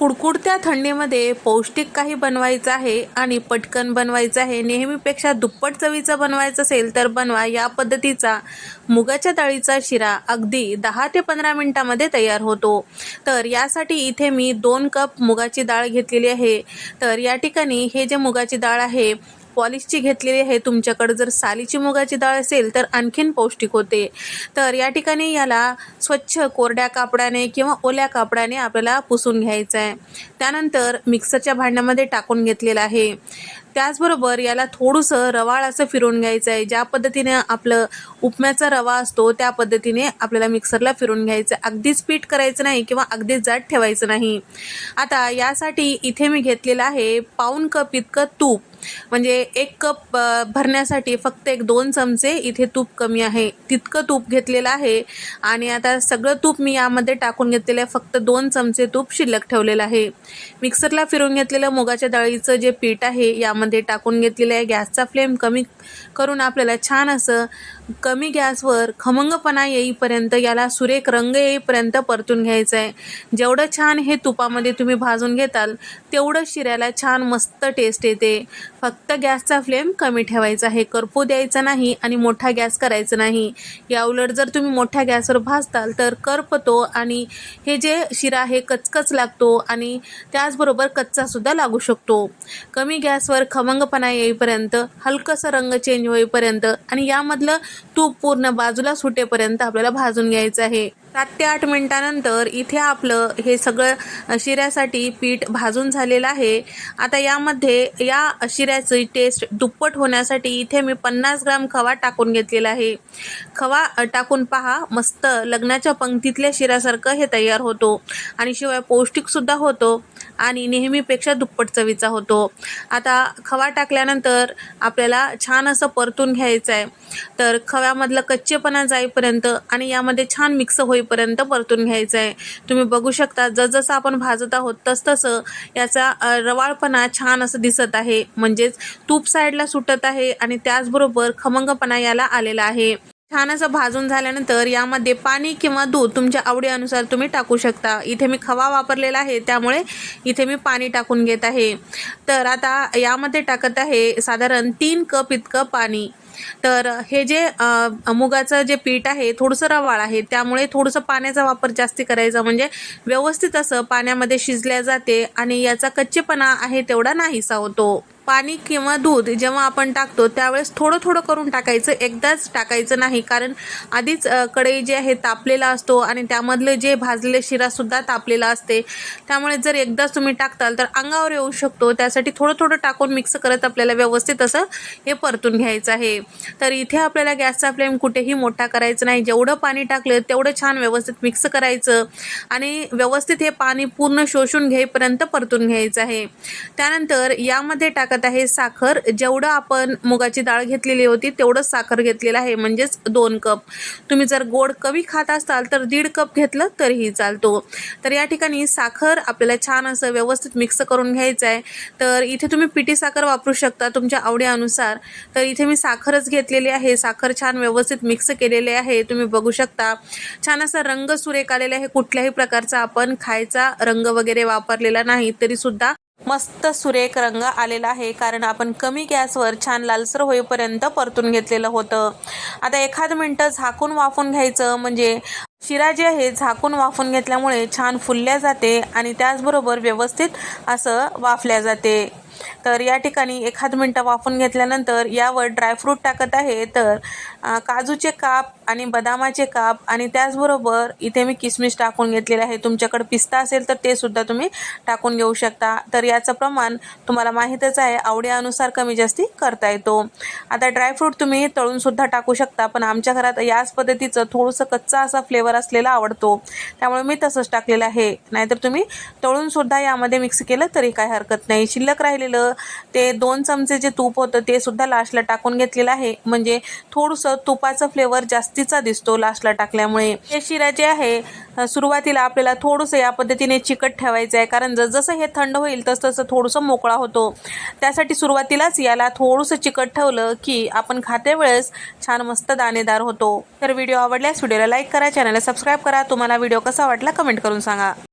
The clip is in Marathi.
कुडकुडत्या थंडीमध्ये पौष्टिक काही बनवायचं आहे आणि पटकन बनवायचं आहे. नेहमीपेक्षा दुप्पट चवीचं बनवायचं असेल तर बनवा. या पद्धतीचा मुगाच्या डाळीचा शिरा अगदी दहा ते पंधरा मिनटामध्ये तयार होतो. तर यासाठी इथे मी दोन कप मुगाची डाळ घेतलेली आहे. तर या ठिकाणी हे जे मुगाची डाळ आहे पॉलिशची घेतलेली आहे. तुमच्याकडे जर सालीची मुगाची डाळ असेल तर आणखीन पौष्टिक होते. तर या ठिकाणी याला स्वच्छ कोरड्या कापडाने किंवा ओल्या कापडाने आपल्याला पुसून घ्यायचं आहे त्यानंतर मिक्सरच्या भांड्यामध्ये टाकून घेतलेलं आहे. त्याचबरोबर याला थोडंसं रवाळ असं फिरून घ्यायचं आहे ज्या पद्धतीने आपलं उपम्याचा रवा असतो त्या पद्धतीने आपल्याला मिक्सरला फिरून घ्यायचं आहे अगदीच पीठ करायचं नाही किंवा अगदीच जाड ठेवायचं नाही. आता यासाठी इथे मी घेतलेलं आहे पाऊन कप इतकं तूप. म्हणजे एक कप भरण्यासाठी फक्त एक दोन चमचे इथे तूप कमी आहे. तितकं तूप घेतलेलं आहे आणि आता सगळं तूप मी यामध्ये टाकून घेतलेलं आहे. फक्त दोन चमचे तूप शिल्लक ठेवलेलं आहे. मिक्सरला फिरून घेतलेलं मुगाच्या डाळीचं जे पीठ आहे यामध्ये टाकून घेतलेलं आहे. गॅसचा फ्लेम कमी करून आपल्याला छान असं कमी गॅसवर खमंगपणा येईपर्यंत याला सुरेख रंग येईपर्यंत परतून घ्यायचं आहे. जेवढं छान हे तुपामध्ये तुम्ही भाजून घेताल तेवढं शिऱ्याला छान मस्त टेस्ट येते. फक्त गॅसचा फ्लेम कमी ठेवायचा आहे. करपू द्यायचा नाही आणि मोठा गॅस करायचा नाही. या उलट जर तुम्ही मोठ्या गॅसवर भाजताल तर करपतो आणि हे जे शिरा आहे कचकच लागतो आणि त्याचबरोबर कच्चासुद्धा लागू शकतो. कमी गॅसवर खमंगपणा येईपर्यंत हलकंसं रंग चेंज होईपर्यंत आणि यामधलं तूप पूर्ण बाजूला सुटेपर्यंत आपल्याला भाजून घ्यायचं आहे. सात ते आठ मिनिटानंतर इथे आपलं हे सगळं शिऱ्यासाठी पीठ भाजून झालेलं आहे. आता यामध्ये या शिऱ्याची टेस्ट दुप्पट होण्यासाठी इथे मी पन्नास ग्राम खवा टाकून घेतलेला आहे. खवा टाकून पहा. मस्त लग्नाच्या पंक्तीतल्या शिऱ्यासारखं हे तयार होतो. आणि शिवाय पौष्टिकसुद्धा होतो. आणि नेहमीपेक्षा दुप्पट चवीचा होतो. आता खवा टाकल्यानंतर आपल्याला छान असं परतून घ्यायचं आहे तर खव्यामधलं कच्चेपणा जाईपर्यंत आणि यामध्ये छान मिक्स होईपर्यंत परतून घ्यायचं आहे तुम्ही बघू शकता जसजसं आपण भाजत आहोत तसतसं याचा रवाळपणा छान असं दिसत आहे. म्हणजेच तूप साईडला सुटत आहे आणि त्याचबरोबर खमंगपणा याला आलेला आहे. छान असं भाजून झाल्यानंतर यामध्ये पाणी किंवा दूध तुमच्या आवडीनुसार तुम्ही टाकू शकता. इथे मी खवा वापरलेला आहे त्यामुळे इथे मी पाणी टाकून घेत आहे. तर आता यामध्ये टाकत आहे साधारण तीन कप इतकं पाणी. तर हे जे मुगाचं जे पीठ आहे थोडंसं रवाळ आहे त्यामुळे थोडंसं पाण्याचा वापर जास्ती करायचा. म्हणजे व्यवस्थित असं पाण्यामध्ये शिजल्या जाते आणि याचा कच्चेपणा आहे तेवढा नाहीसा होतो. पाणी किंवा दूध जेव्हा आपण टाकतो त्यावेळेस थोडं थोडं करून टाकायचं. एकदाच टाकायचं नाही कारण आधीच कढई जे आहे तापलेला असतो आणि त्यामधले जे भाजलेले शिरासुद्धा तापलेला असते. त्यामुळे जर एकदाच तुम्ही टाकताल तर अंगावर येऊ शकतो. त्यासाठी थोडं थोडं टाकून मिक्स करत आपल्याला व्यवस्थित असं हे परतून घ्यायचं आहे. तर इथे आपल्याला गॅसचा फ्लेम कुठेही मोठा करायचा नाही. जेवढं पाणी टाकलं तेवढं छान व्यवस्थित मिक्स करायचं आणि व्यवस्थित हे पाणी पूर्ण शोषून घेईपर्यंत परतून घ्यायचं आहे. त्यानंतर यामध्ये टाकत आहे साखर. जेवढं आपण मुगाची डाळ घेतलेली होती तेवढंच साखर घेतलेलं आहे. म्हणजेच दोन कप. तुम्ही जर गोड कमी खात असाल तर दीड कप घेतलं तरीही चालतो. तर या ठिकाणी साखर आपल्याला छान असं व्यवस्थित मिक्स करून घ्यायचं आहे तर इथे तुम्ही पिठी साखर वापरू शकता तुमच्या आवडीनुसार. तर इथे मी साखरच घेतलेली आहे. साखर छान व्यवस्थित मिक्स केलेले आहे. तुम्ही बघू शकता. छान असा रंग सुरेख आलेला आहे. कुठल्याही प्रकारचा आपण खायचा रंग वगैरे वापरलेला नाही तरीसुद्धा मस्त सुरेख रंग आलेला आहे कारण आपण कमी गॅसवर छान लालसर होईपर्यंत परतून घेतलेलं होतं. आता एखाद मिनटं झाकून वाफून घ्यायचं म्हणजे शिरा जे आहे झाकून वाफून घेतल्यामुळे छान फुलल्या जाते आणि त्याचबरोबर व्यवस्थित असं वाफल्या जाते. तर या ठिकाणी एखाद मिनटं वाफून घेतल्यानंतर यावर ड्रायफ्रूट टाकत आहे. तर काजूचे काप आणि बदामाचे काप आणि त्याचबरोबर इथे मी किसमिस टाकून घेतलेले आहे. तुमच्याकडे पिस्ता असेल तर ते सुद्धा तुम्ही टाकून घेऊ शकता. तर याचं प्रमाण तुम्हाला माहीतच आहे. आवडीनुसार कमी जास्ती करता येतो. आता ड्रायफ्रूट तुम्ही तळून सुद्धा टाकू शकता पण आमच्या घरात याच पद्धतीचं थोडंसं कच्चा असा फ्लेवर असलेला आवडतो. त्यामुळे मी तसंच टाकलेलं आहे. नाहीतर तुम्ही तळून सुद्धा यामध्ये मिक्स केलं तरी काही हरकत नाही. शिल्लक राहिलेलं ते दोन चमचे जे तूप होतं ते सुद्धा लास्टला टाकून घेतलेलं आहे. म्हणजे थोडंसं तुपाचा फ्लेवर जास्तीचा दिसतो लास्टला टाकल्यामुळे. हे शिरा जे आहे सुरुवातीला आपल्याला थोडंसं या पद्धतीने चिकट ठेवायचं आहे. कारण जसजसं हे थंड होईल तसतसं थोडंसं मोकळा होतो. त्यासाठी सुरुवातीलाच याला थोडंसं चिकट ठेवलं की आपण खाते वेळेस छान मस्त दाणेदार होतो. तर व्हिडिओ आवडल्यास व्हिडिओला लाईक करा चॅनलला सबस्क्राईब करा. तुम्हाला व्हिडिओ कसा वाटला कमेंट करून सांगा.